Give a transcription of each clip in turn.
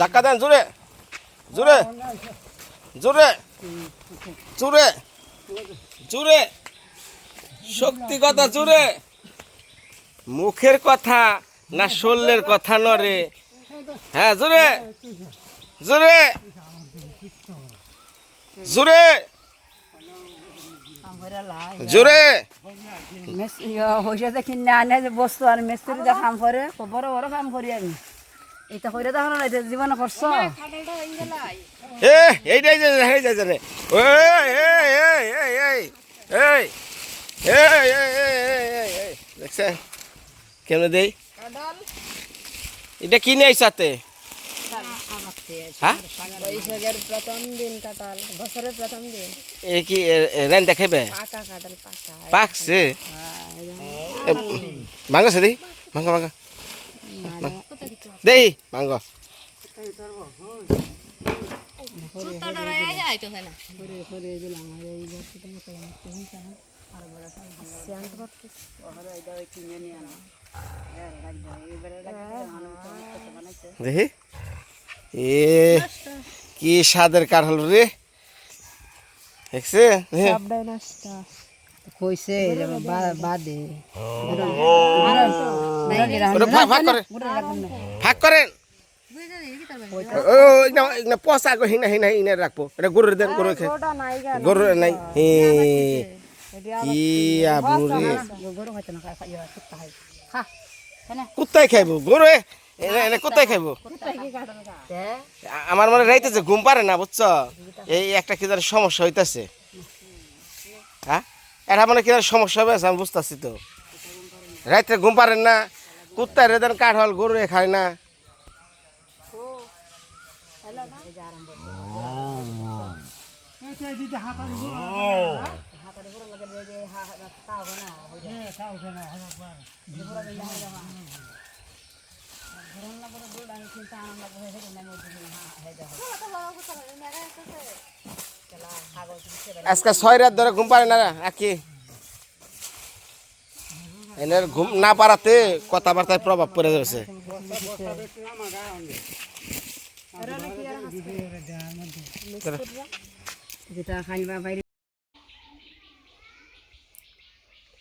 ধাক্কা দেন, জোরে। জোরে। জোরে। জোরে। জোরে। শক্তি কথা জোরে। মুখের কথা না শরীরের কথা নরে হ্যাঁ জোরে। জোরে। জোরে। জোরে। কিনে আনে যে বস্তু আর মিস্ত্রি কাম করে বড় বড় কাম করি আমি। এটা করে দেখো না এটা জীবনে করছ এ এইটাই যে এই যে যে এই এই এই এই এই এই এই এই এই এই এই দেখছেন কেমনে দেই এটা কিনে আইসাতে হ্যাঁ বৈশাখের প্রথম দিন কাটাল বছরের প্রথম দিন এ কি রেন দেখাইবে পাকা পাকছে মাংস দেই মাংস মাংস দেই মাংস। দেখি। এ কি স্বাদের কাঠ হল রে। দেখছে? কইছে বাদে। ভাগ করেন পচা হিনা হিনা হিনা রাখব। এটা গরুর দেন গরু গরুর নাই। হে ইয়া বুড়ি খাইব গরু এনে কোথায় খাইবো। আমার মনে রাইতেছে, ঘুম পারে না, বুঝছ? এই একটা কি সমস্যা হইতাছে। হ্যাঁ? এটা মানে কি জানি সমস্যা হবে, আমি বুঝতেছি তো। রাইতে ঘুম পারেন না, কুত্তায় রেদেন কাঠ হল গরু খায় না। আজকে ছয় রাত ধরে ঘুম পারে না আকি। এনের ঘুম না পারাতে কথাবার্তায় প্রভাব পড়ে যাচ্ছে।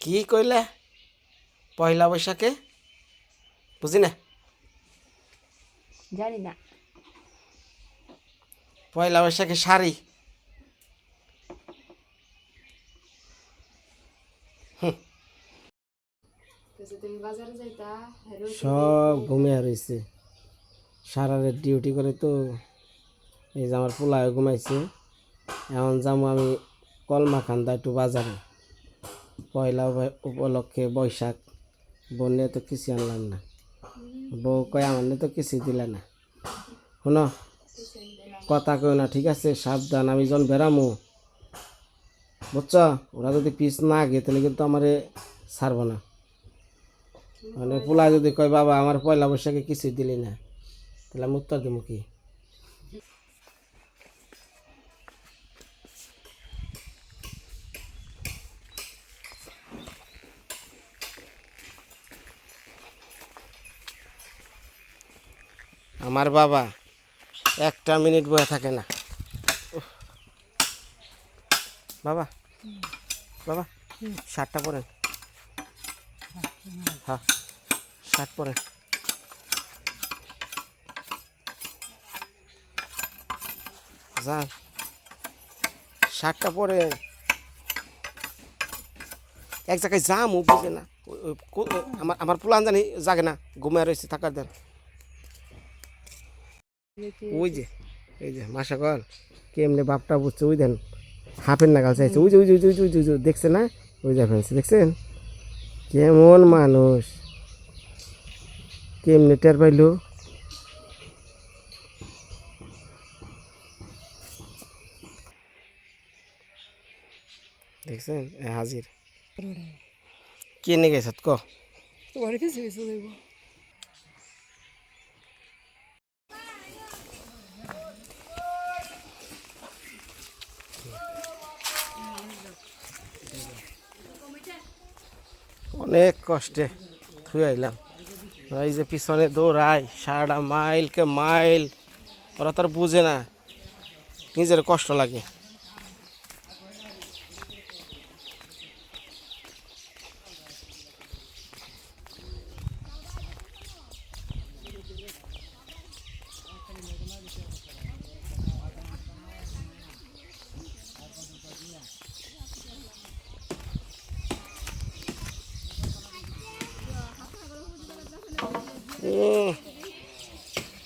কি কইলে? পয়লা বৈশাখে? বুঝি না? জানি না। পয়লা বৈশাখে শাড়ি। সব ঘুমিয়ে রয়েছে সারা রাত ডিউটি করে তো এই যে আমার পোলায় ঘুমাইছে। এখন যাব আমি কলমাখান্দা একটু বাজারে। পয়লা উপ- উপলক্ষে বৈশাখ। বললে তো কিছু আনলাম না। বউ কয়, আমার তো কিছু দিলে না। শুনো, কথা কই না, ঠিক আছে? সাবধান, আমি যখন বেরামো বুঝছ? ওরা যদি পিস না আগে, তাহলে কিন্তু আমারে ছাড়বো না। মানে পোলা যদি কয় বাবা আমার পয়লা বৈশাখে কিছু দিলি না। তাহলে আমি উত্তর দেবো কি? আমার বাবা একটা মিনিট বয়ে থাকে না। বাবা বাবা শার্টটা পরেন। হ্যাঁ শার্ট পরেন যান শার্টটা পরে। এক জায়গায় যাম ও বুঝে না। আমার আমার পুলান জানি জাগে না ঘুমিয়ে রয়েছে থাকার দেন। ওই যে এই যে মাসা কল কেমনে বাপটা বুঝছে ওই দেন। হাফের নাগাল চাইছে। ওই যে, ওই যে, ওই যে, ওই যে, দেখছে না? ওই যা ফেলছে দেখছেন? কেমন মানুষ? কেমনে টের পাইলো? দেখছেন এ হাজির। কে নিয়ে গেছত ক? তোমার কিছু কিছু অনেক কষ্টে থুয়ে আইলাম। এই যে পিছনে দৌড়াই, সারাটা মাইলকে মাইল, ওরা তার বুঝে না, নিজের কষ্ট লাগে।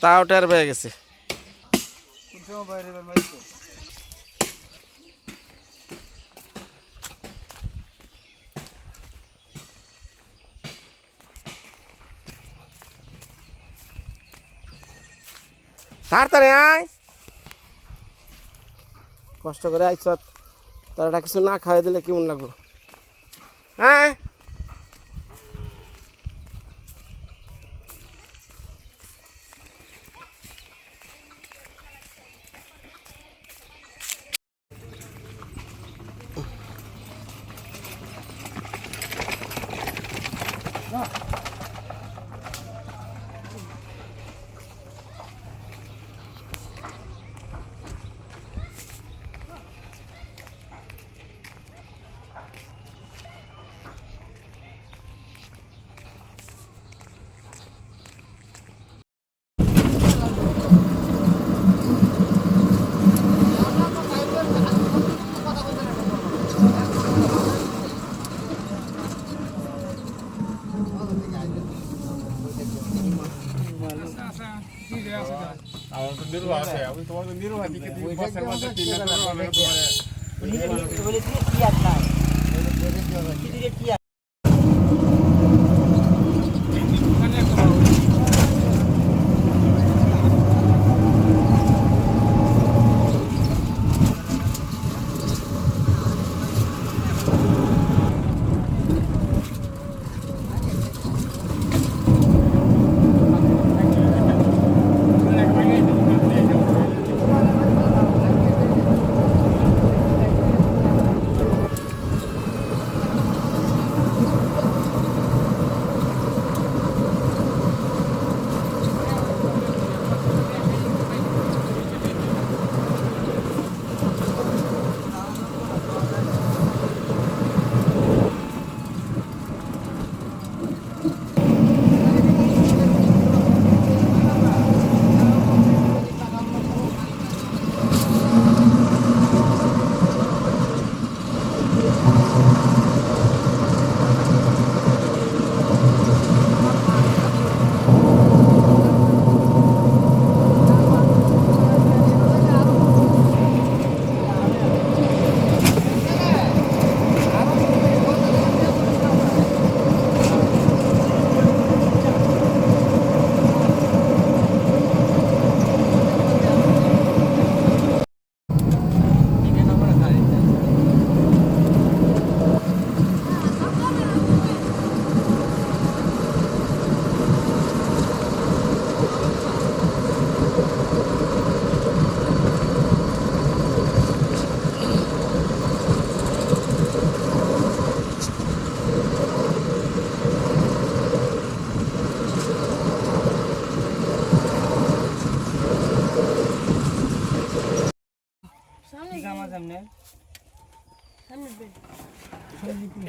তাও টের পেয়ে গেছে। তাড়াতাড়ি আয়। কষ্ট করে আইস তারা কিছু না খাওয়াই দিলে কেমন লাগল হ্যাঁ আমার তো নিরু আছে আমি তোমার নিরু আছে দিকে তুমি বসের মধ্যে কি করে কি তোমার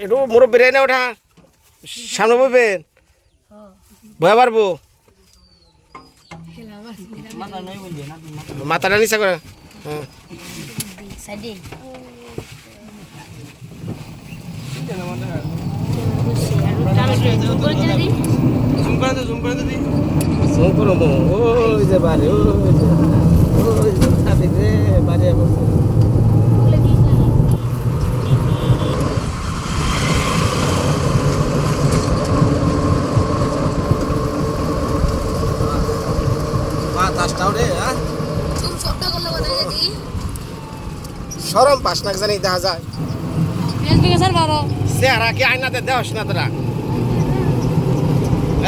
একটু মুরব্বী রে না ওঠা। সামনে বলবেন ভয় পারব? মাথাটা নিচা করে। হ্যাঁ। ওই যে বাড়ি। ওই যে বাড়ি বসে বাতাসটাও রে হ্যাঁ তুমি শব্দ করলে কোথায় যেতি সরম পাস জানি, দেখা যায়। চেহারা কি আয়নাতে দেওয়াস না তোরা?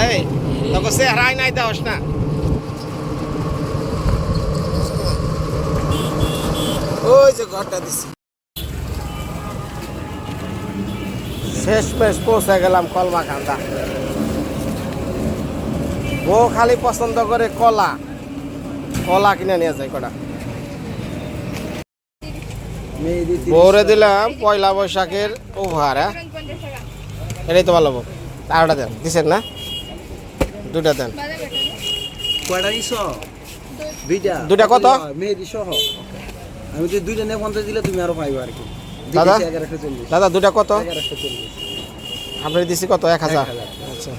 এই, তোকে চেহারা আয়নায় দেওয়াস না। ওই যে ঘরটা দিছি। শেষ পেশ পৌঁছে গেলাম কলমা কান্দা ও খালি পছন্দ করে কলা। কলা কিনে নিয়ে যায় কটা। বৌরে দিলাম পয়লা বৈশাখের ওভার হ্যাঁ? এটাই তো ভালো আরোটা দেন দিছেন না? দুটা দেন। দুইটা। কত? আমি তো দুইটা নিয়ে পঞ্চাশ দিলে তুমি আরও পাইবে আর কি। দাদা? দাদা দুটা কত? এগারোশো চল্লিশ। আপনি দিছি কত? এক হাজার। এক হাজার। আচ্ছা।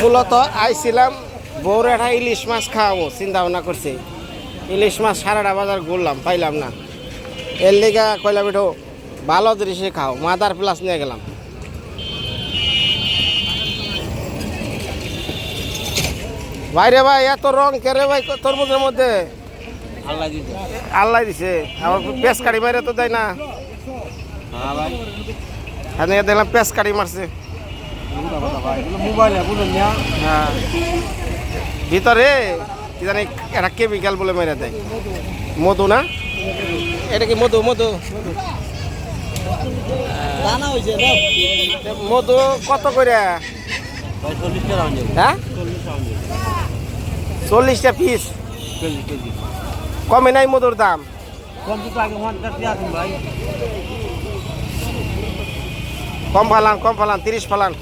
মূলত আইছিলাম বউর একটা ইলিশ মাছ খাওয়াবো, চিন্তা ভাবনা করছি। ইলিশ মাছ সারাটা বাজার ঘুরলাম, পাইলাম না। এর লিগা কয়লা পিঠো ভালো জিনিসে খাও। মাদার প্লাস নিয়ে গেলাম। ভাইরে ভাই এত রং কেরে ভাই তরমুজের মধ্যে? আল্লাহ দিছে। আবার পেঁচ কাটি মারে তো দেয় না। হ্যাঁ ভাই। দেখলাম পেঁচ কাটি মারছে। হ্যাঁ। ভিতরে কি জানি একটা কেমিক্যাল বলে মেরে দেয়। মধু না? এটা কি মধু? মধু। মধু কত করে? ভাই হ্যাঁ? চল্লিশটা পিস কমে নাই মধুর দাম। কম টাকা ফালান কম ফালান তিরিশ ফালান।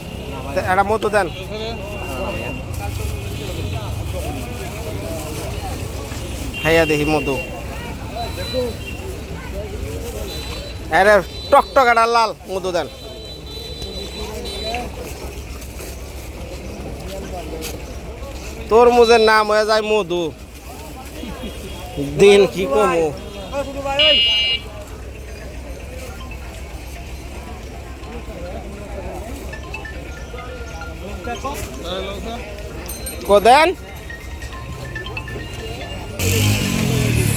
একটা মধু দেন। খাইয়া দেখি মধু। আরে টকটকাটা লাল মধু দেন। তরমুজের নাম হয়ে যায় মধু। দিন কি কমু? কো দেন।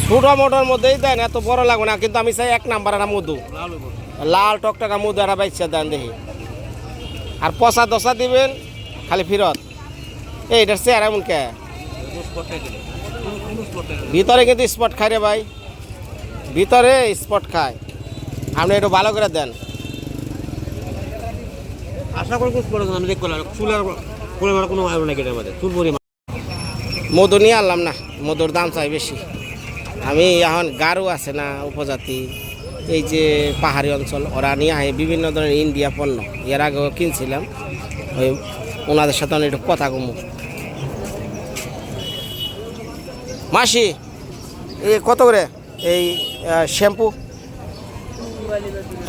ছোট মোটর মধ্যেই দেন, এত বড় লাগবে না, কিন্তু আমি চাই এক নাম্বার একটা মধু। লাল টকটকা মধু একটা বাইচ্ছা দেন দেখি। আর পচা দশা দিবেন, খালি ফিরত। এই এটার চেয়ার এমন কে? ভিতরে কিন্তু স্পট খায় রে ভাই। ভিতরে স্পট খায়। আপনি একটু ভালো করে দেন। আশা করি কুছ করে আমি দেখতে চুলের পরিমাণ কোনো নাকি চুল পরিমাণ। মধু নিয়ে আনলাম না মধুর দাম চাই বেশি। আমি এখন গারো আছে না উপজাতি এই যে পাহাড়ি অঞ্চল ওরা নিয়ে আহে বিভিন্ন ধরনের ইন্ডিয়া পণ্য। এর আগেও কিনছিলাম ওই ওনাদের সাথে আমি একটু কথা কমু। মাসি। এই কত করে? এই শ্যাম্পু?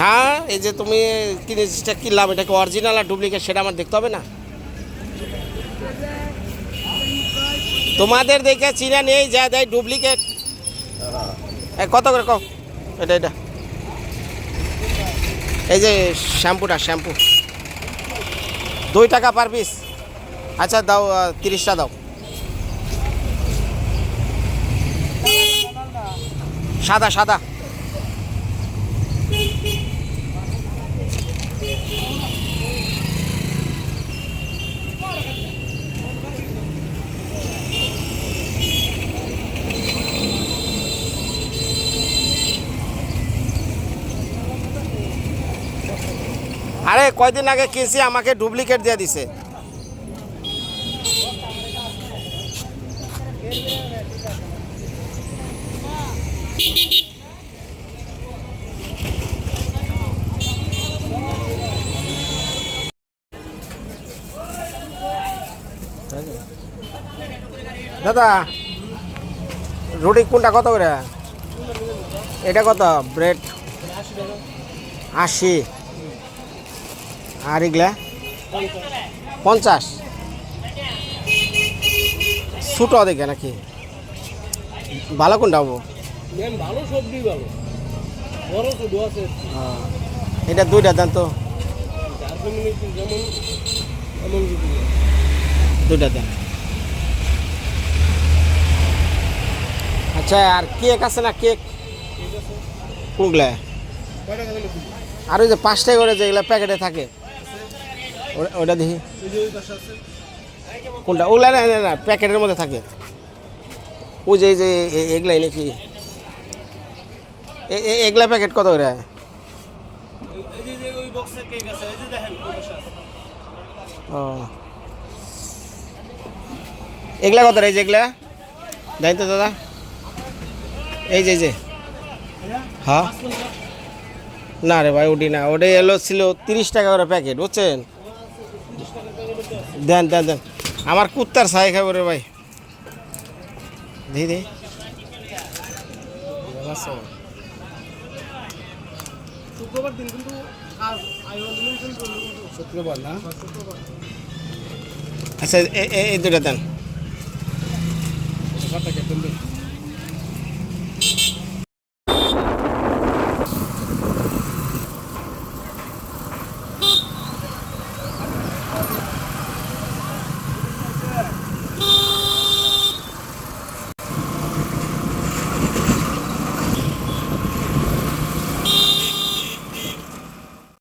হ্যাঁ এই যে তুমি কি জিনিসটা কিনলাম এটা কি অরিজিনাল আর ডুপ্লিকেট সেটা আমার দেখতে হবে না? তোমাদের দেখে চিনা নেই যা দেয় ডুপ্লিকেট কত করে কও? এটা এটা। এই যে শ্যাম্পুটা শ্যাম্পু। দুই টাকা পার পিস আচ্ছা দাও তিরিশটা দাও। সাদা সাদা। আরে কয়দিন আগে কিনছি আমাকে ডুপ্লিকেট দিয়ে দিছে। দাদা রুটি কোনটা কত করে? এটা কত? ব্রেড আশি। আর এগুলা? পঞ্চাশ। ছোটো দেখে নাকি? ভালো কোনটা হব? ভালো সবজি ভালো। এটা দুইটা দেন তো। দুইটা দেন। আচ্ছা আর কেক আছে না কেক? কোনগুলা? আর ওই যে পাঁচটাই করে যেগুলো প্যাকেটে থাকে। ওটা- দেখি। কোনটা? ওগুলা না না, প্যাকেটের মধ্যে থাকে। ওই যে এই যে এগুলাই নাকি? এগুলা প্যাকেট কত করে? ও। এগুলা কত রে এই যে এগুলা? জানি তো দাদা। এই যে এই যে। হ্যাঁ? না রে ভাই ওটি না। ওটাই এলো ছিল তিরিশ টাকা করে প্যাকেট বুঝছেন? দেন দেন দেন। আমার কুত্তার ছাই খাব রে ভাই। দিই দে। শুক্রবার না। আচ্ছা এই দুটা দেন।